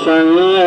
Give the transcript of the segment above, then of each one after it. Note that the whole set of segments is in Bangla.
Inshallah.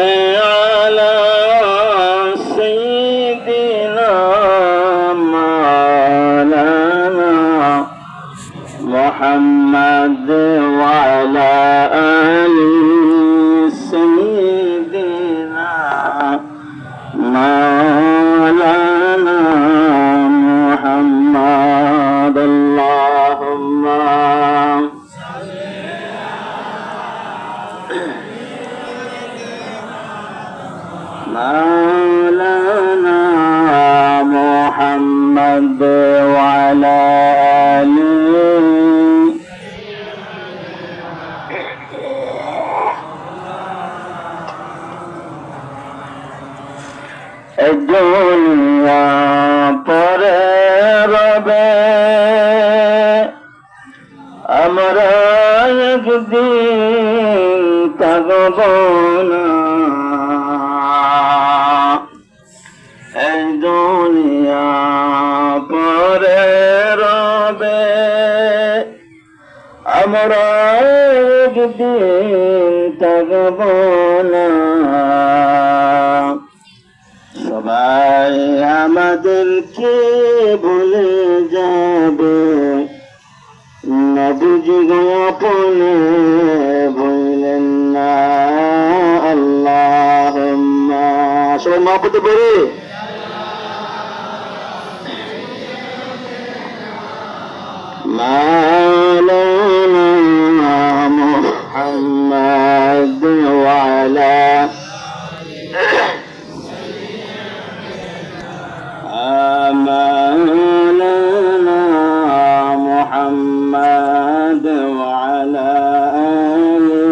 আমরা একদিন থাকব না। সবাই আমাদেরকে ভুলে যাবে। নবীজি গোপনে ثابت کرے مولانا محمد وعلى محمد وعلى آله.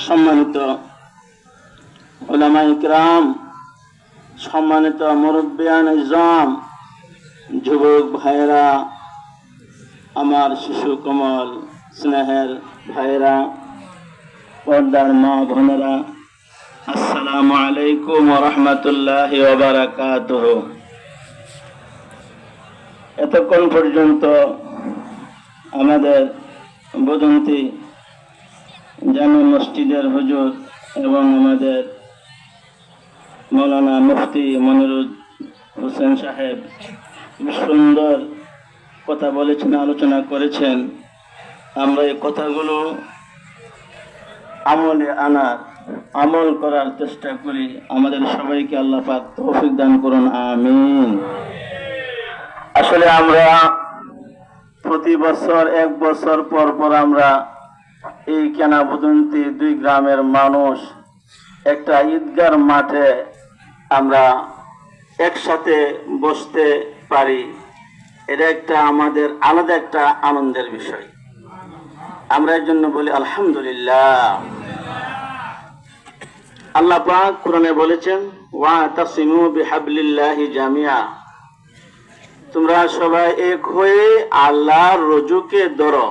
সম্মানিত ওলামা সম্মানিত মুরব্বিয়ান যুবক ভাইরা আমার শিশু কমল স্নেহের ভাইরা পর্দার মা ভনেরা আসসালামু আলাইকুম রহমতুল্লাহ এতক্ষণ পর্যন্ত আমাদের বোধন্তী জামে মসজিদের হুজুর এবং আমাদের মৌলানা মুফতি মনিরুদ হোসেন সাহেব সুন্দর কথা বলেছেন, আলোচনা করেছেন। আমরা এই কথাগুলো আমলে আনার, আমল করার চেষ্টা করি। আমাদের সবাইকে আল্লাহ পাক তৌফিক দান করুন, আমিন। আসলে আমরা প্রতি বছর এক বছর পর পর আমরা এই কেনাবদন্তি দুই গ্রামের মানুষ একটা ঈদগার মাঠে আমরা একসাথে বসতে পারি। এটা একটা আমাদের আলাদা একটা আনন্দের বিষয়। আমরা এর জন্য বলি আলহামদুলিল্লাহ। আল্লাহ পাক কোরআনে বলেছেন, ওয়া তাসিমু বিহাবলিল্লাহি জামিয়া। তোমরা সবাই এক হয়ে আল্লাহর রজুকে ধরো।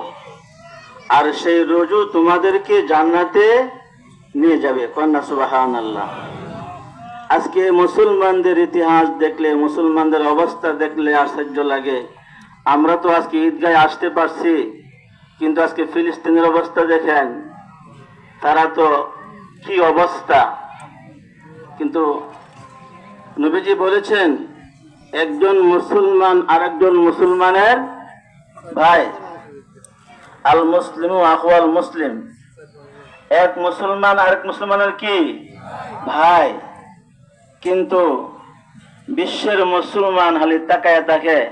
আর সেই রজু তোমাদেরকে জান্নাতে নিয়ে যাবে। কন্যা সুবাহান আল্লাহ আজকে মুসলমানদের ইতিহাস দেখলে, মুসলমানদের অবস্থা দেখলে আশ্চর্য লাগে। আমরা তো আজকে ঈদগায় আসতে পারছি, কিন্তু আজকে ফিলিস্তিনের অবস্থা দেখেন, তারা তো কি অবস্থা। কিন্তু নবীজি বলেছেন একজন মুসলমান আরেকজন মুসলমানের ভাই। আল মুসলিম আখওয়াল মুসলিম। এক মুসলমান আরেক মুসলমানের কি? ভাই। কিন্তু বিশ্বের মুসলমান হালি তাকায় তাকে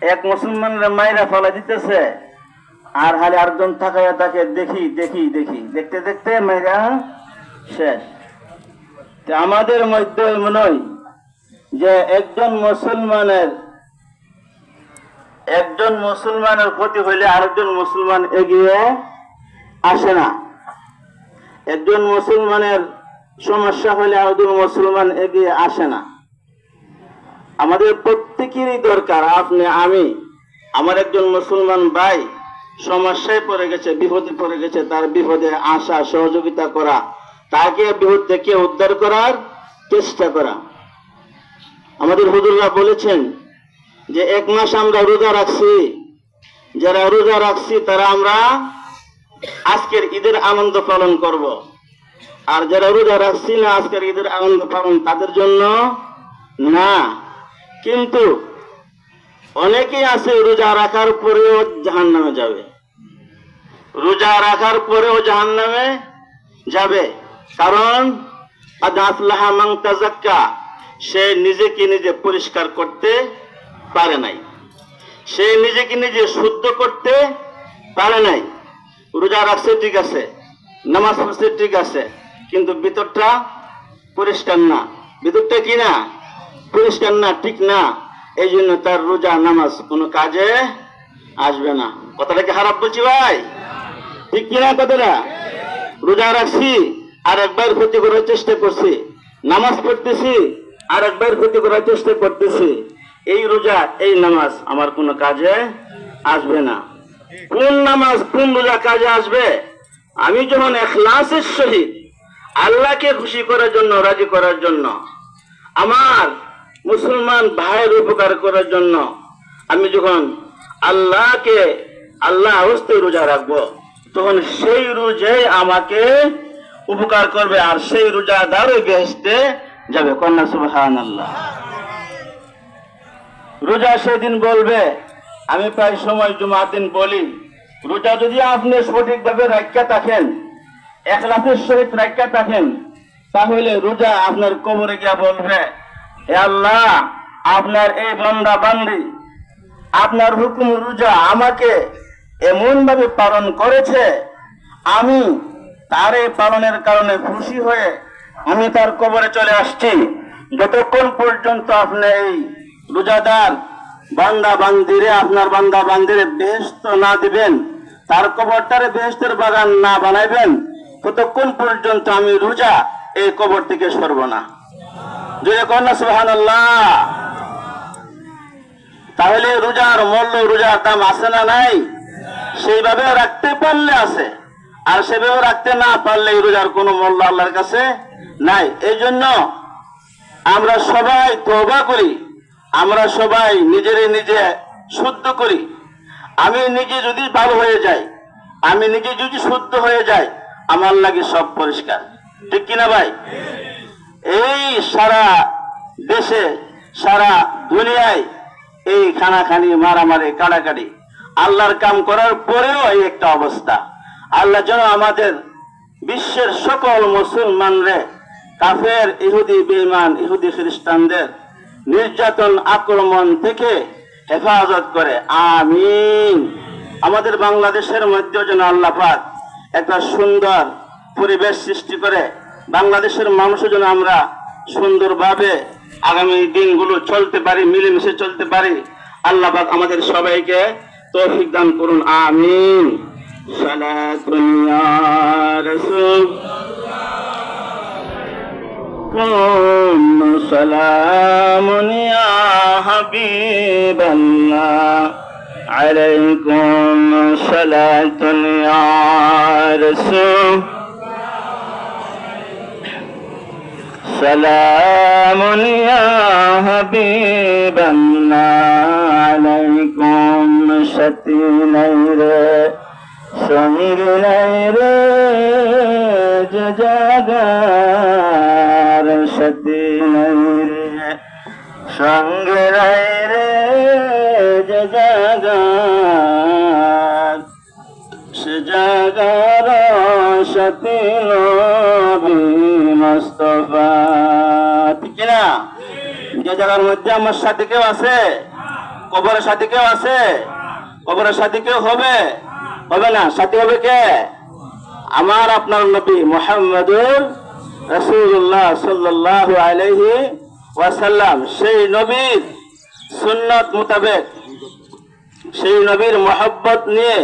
এক মুসলমানের মায়েরা ফলা দিতেছে আর হালি আরেকজন তাকায় তাকে দেখি দেখি দেখি। দেখতে দেখতে মেয়েরা শেষ। আমাদের মধ্যে হয় যে একজন মুসলমানের একজন মুসলমানের ক্ষতি হইলে আরেকজন মুসলমান এগিয়ে আসে না। একজন মুসলমানের সমস্যা হলে আরেকজন মুসলমান এগিয়ে আসে না। আমাদের প্রত্যেকেরই দরকার, আপনি, আমি, আমার একজন মুসলমান ভাই সমস্যায় পড়ে গেছে, বিপদে পড়ে গেছে, তার বিপদে আসা, সহযোগিতা করা, তাকে বিপদ থেকে উদ্ধার করার চেষ্টা করা। আমাদের হুজুররা বলেছেন যে এক মাস আমরা রোজা রাখছি, যারা রোজা রাখছি তারা আমরা আজকের ঈদের আনন্দ পালন করব। আর যারা রোজা রাখছি না আজকের ঈদের আনন্দ পালন তাদের জন্য না। কিন্তু অনেকেই আছে রোজা রাখার পরেও জাহান নামে যাবে। রোজা রাখার পরেও জাহান নামে যাবে। কারণ আদাফলাহা মাং তাজাক্কা সে নিজেকে নিজে পরিষ্কার করতে পারে নাই। সে নিজেকে নিজে শুদ্ধ করতে পারে নাই। রোজা রাখছে ঠিক আছে, নামাজ পড়ছে ঠিক আছে, কিন্তু ভিতরটা পরিষ্কার না। ভিতরটা কি না? পরিষ্কার না, ঠিক না। এই জন্য তার রোজা, নামাজ কোনো কাজে আসবে না। কথাটা কি খারাপ বলছি ভাই? ঠিক কিনা কথাটা? রোজা রাখছি আর একবার ক্ষতি করার চেষ্টা করছি। নামাজ পড়তেছি আর একবার ক্ষতি করার চেষ্টা করতেছি। এই রোজা, এই নামাজ আমার কোনো কাজে আসবে না। কোন নামাজ, কোন রোজা কাজে আসবে? আমি যখন এখলাসের সহিত আল্লাহকে খুশি করার জন্য, রাজি করার জন্য, আমার মুসলমান ভাইয়ের উপকার করার জন্য, আমি যখন আল্লাহকে, আল্লাহ অবস্থায় রোজা রাখব, তখন সেই রোজে আমাকে উপকার করবে। আর সেই রোজা রোজাদারও বেহেস্তে যাবে, কন্যা সুবহান আল্লাহ রোজা সেদিন বলবে, আমি প্রায় সময় জুমার দিন বলি, রোজা যদি আপনি সঠিকভাবে রাখা থাকেন একলাফের সহিত রাখা থাকেন, তাহলে রোজা আপনার কবরে গিয়া বলবে, হে আল্লাহ, আপনার এই বন্দা বান্দি, আপনার হুকুম রোজা আমাকে এমন ভাবে পালন করেছে, আমি তার এই পালনের কারণে খুশি হয়ে আমি তার কবরে চলে আসছি। যতক্ষণ পর্যন্ত আপনি এই রোজাদার বান্দা বান্দিরে আপনার বান্দা বান্দিরে বেহেস্ত না দিবেন, তার কবরটারে বেহেস্তের বাগান না বানাইবেন, ততক্ষণ পর্যন্ত আমি রোজা এই কবর থেকে সরব না। যদি কন্যা সুহান তাহলে রোজার মূল্য, রোজার দাম আছে না নাই? সেইভাবে রাখতে পারলে আছে। আর সেভাবে রাখতে না পারলে রোজার কোনো মূল্য আল্লাহর কাছে নাই। এই জন্য আমরা সবাই তবা করি, আমরা সবাই নিজের নিজে শুদ্ধ করি। আমি নিজে যদি ভালো হয়ে যাই, আমি নিজে যদি শুদ্ধ হয়ে যাই, আমার লাগে সব পরিষ্কার। ঠিক কিনা ভাই? এই সারা দেশে, সারা দুনিয়ায় এই খানাখানি, মারামারি কাড়াকাড়ি আল্লাহর কাম করার পরেও এই একটা অবস্থা। আল্লাহ যেন আমাদের বিশ্বের সকল মুসলমানরে, কাফের, ইহুদি, বেঈমান, ইহুদি খ্রিস্টানদের নির্যাতন, আক্রমণ থেকে হেফাজত করে। আমিন। আমাদের বাংলাদেশের মধ্যে যেন আল্লাহ পাক একটা সুন্দর পরিবেশ সৃষ্টি করে। বাংলাদেশের মানুষও যেন আমরা সুন্দরভাবে আগামী দিনগুলো চলতে পারি, মিলেমিশে চলতে পারি। আল্লাপাক আমাদের সবাইকে তৌফিক দান করুন। আমিন। صلاة يا رسول قم سلام يا حبيب الله عليكم صلاة يا رسول سلام يا حبيب الله عليكم شتي نيره সমীর নাই রে জাগার সতী নাই রে। সঙ্গে নাই রে জাগার, সে জাগার সতী নবী মোস্তফা। ঠিক না যে জায়গার মধ্যে আমার সাথে কেউ আছে? কবরের সাথে কেউ আছে? কবরের সাথে কেউ হবে? হবে না সাথে হবে কে? আমার আপনার নবী মোহাম্মদুর রসুল্লাহ সাল্লাহ আলহি ওয়াসাল্লাম। সেই নবীর সুন্নত মোতাবেক, সেই নবীর মহব্বত নিয়ে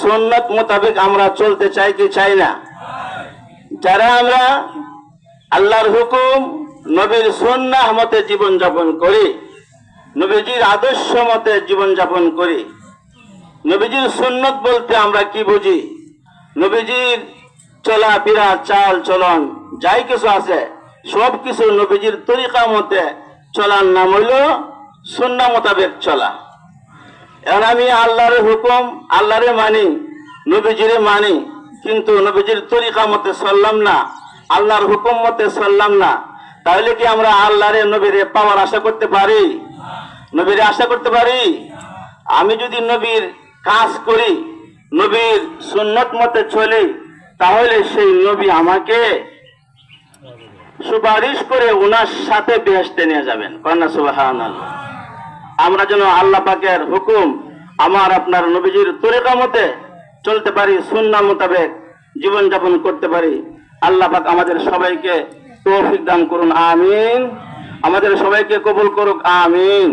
সুন্নত মোতাবেক আমরা চলতে চাই কি চাই না? যারা আমরা আল্লাহর হুকুম, নবীর সন্ন্যাহ মতে জীবনযাপন করি, নবীজির আদর্শ মতে জীবনযাপন করি নবীজির সুন্নত বলতে আমরা কি বুঝি? নবীজির চলা ফিরা, চাল, চলন, যাই কিছু আছে, সব কিছু নবীজির তরিকা মতে চলার নাম হইল সুন্না মোতাবেক চলা। এখন আমি আল্লাহর হুকুম, আল্লাহরে মানি, নবীজিরে মানি, কিন্তু নবীজির তরিকা মতে চললাম না, আল্লাহর হুকুম মতে চললাম না। তাহলে কি আমরা আল্লাহরে, নবীরে পাওয়ার আশা করতে পারি? নবীরে আশা করতে পারি? আমি যদি নবীর কাজ করি, নবীর সুন্নত মতে চলি, তাহলে সেই নবী আমাকে সুপারিশ করে ওনার সাথে বেহেস্তে নিয়ে যাবেন। কন্যা সুবাহ আমরা যেন আল্লাহ পাকের হুকুম আমার আপনার নবীজির তরিকা মতে চলতে পারি সুন্না মোতাবেক জীবন যাপন করতে পারি। আল্লাহ পাক আমাদের সবাইকে তৌফিক দান করুন, আমিন। আমাদের সবাইকে কবুল করুক, আমিন।